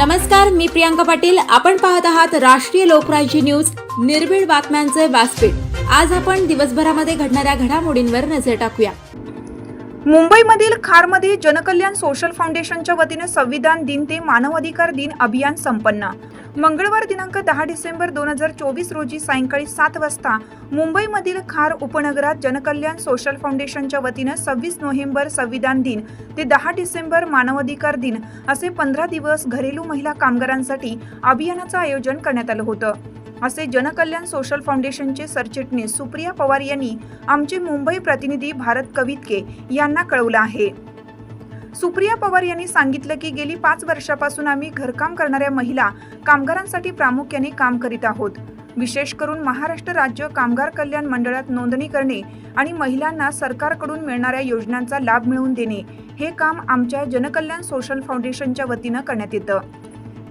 नमस्कार मी प्रियांका पाटील. आपण पाहत आहात राष्ट्रीय लोकराज्य न्यूज. निर्भीड बातम्यांचे व्यासपीठ. आज आपण दिवसभरामध्ये घडणाऱ्या घडामोडींवर नजर टाकूया. मुंबईमधील खारमध्ये जनकल्याण सोशल फाउंडेशनच्या वतीने संविधान दिन ते मानवाधिकार दिन अभियान संपन्न. मंगळवार दिनांक दहा डिसेंबर दोन हजार चोवीस रोजी सायंकाळी सात वाजता मुंबईमधील खार उपनगरात जनकल्याण सोशल फाउंडेशनच्या वतीनं सव्वीस नोव्हेंबर संविधान दिन ते दहा डिसेंबर मानवाधिकार दिन असे पंधरा दिवस घरेलू महिला कामगारांसाठी अभियानाचं आयोजन करण्यात आलं होतं. असे जनकल्याण सोशल फाउंडेशनचे सरचिटणीस सुप्रिया पवार यांनी आमचे मुंबई प्रतिनिधी भारत कवितके यांना कळवलं आहे. सुप्रिया पवार यांनी सांगितलं की गेली पाच वर्षापासून आम्ही घरकाम करणाऱ्या महिला कामगारांसाठी प्रामुख्याने काम करीत आहोत. विशेष करून महाराष्ट्र राज्य कामगार कल्याण मंडळात नोंदणी करणे आणि महिलांना सरकारकडून मिळणाऱ्या योजनांचा लाभ मिळवून देणे हे काम आमच्या जनकल्याण सोशल फाउंडेशनच्या वतीनं करण्यात येतं.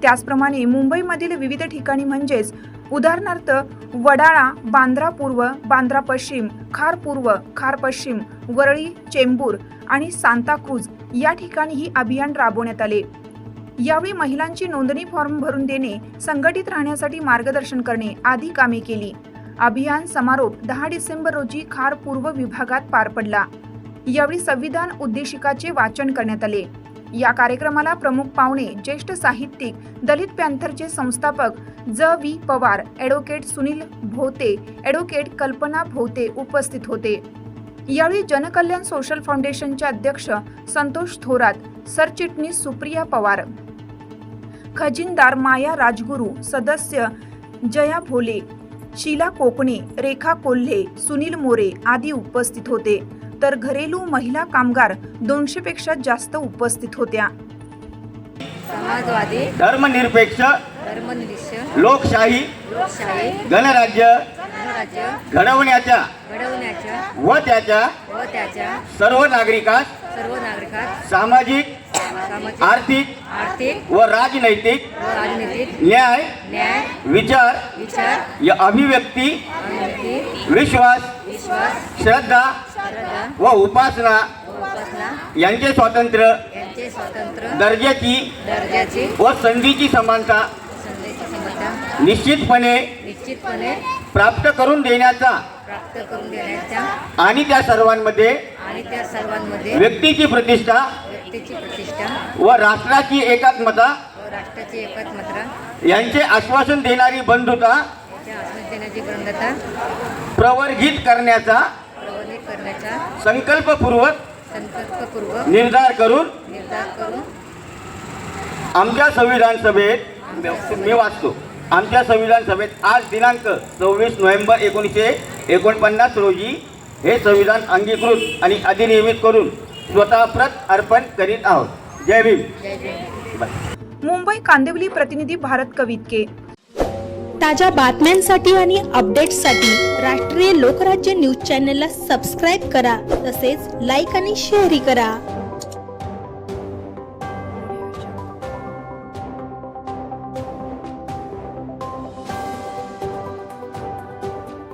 त्याचप्रमाणे मुंबईमधील विविध ठिकाणी म्हणजेच उदाहरणार्थ वडाळा बांद्रा पूर्व बांद्रा पश्चिम खार पूर्व खार पश्चिम वरळी चेंबूर आणि सांताक्रूज या ठिकाणी ही अभियान राबवण्यात आले. यावेळी महिलांची नोंदणी फॉर्म भरून देणे संघटित राहण्यासाठी मार्गदर्शन करणे आदी कामे केली. अभियान समारोप दहा डिसेंबर रोजी खार पूर्व विभागात पार पडला. यावेळी संविधान उद्देशिकाचे वाचन करण्यात आले. या कार्यक्रमाला प्रमुख पाहुणे ज्येष्ठ साहित्यिक दलित पॅन्थरचे संस्थापक J. V. Pawar advocate Sunil Bhowte advocate Kalpana Bhowte उपस्थित होते. यावेळी जनकल्याण सोशल फाउंडेशनचे अध्यक्ष संतोष थोरात सरचिटणीस सुप्रिया पवार खजिनदार माया राजगुरू सदस्य जया भोले शीला कोकणे रेखा कोल्हे सुनील मोरे आदी उपस्थित होते. तर घरेलू महिला कामगार दोनशे पेक्षा जास्त उपस्थित होत्या. समाजवादी धर्मनिरपेक्ष धर्मनिरीक्ष लोकशाही लोकशाही गणराज्य गणराज्य घडवण्याच्या घडवण्याच्या व त्याच्या व त्याच्या सर्व नागरिकास सर्व नागरिकात सामाजिक आर्थिक आर्थिक व राजनैतिक राजनीतिक न्याय न्याय विचार विचार या अभिव्यक्ती विश्वास विश्वास श्रद्धा श्रद्धा व उपासना यांचे स्वातंत्र्य दर्जाची दर्जाची व संधीची समानता निश्चितपणे निश्चितपणे प्राप्त करून देण्याचा प्राप्त करून देण्याच्या आणि त्या सर्वांमध्ये आणि त्या सर्वांमध्ये व्यक्तीची प्रतिष्ठा व्यक्तीची प्रतिष्ठा व राष्ट्राची एकात्मता व राष्ट्राची एकात्मता यांचे आश्वासन देणारी बंधुता याच्या आस्वाद देण्याची बंधता प्रवर्गित करण्याचा प्रवर्धित करण्याचा संकल्पपूर्वक संकल्पपूर्वक निर्धार करून निर्धार करून आमच्या संविधान सभेत मी वाचतो. आमच्या संविधान सभेत आज दिनांक सव्वीस नोव्हेंबर एकोणीसशे एकोणपन्नास रोजी हे संविधान अंगीकृत आणि अधिनियमित करून स्वतः प्रत अर्पण करीत आहोत. जय भीम. मुंबई कांदिवली प्रतिनिधी भारत कवितके. ताज्या बातम्यांसाठी आणि अपडेट्ससाठी राष्ट्रीय लोकराज्य न्यूज चॅनलला सबस्क्राईब करा तसेच लाईक आणि शेअरही करा.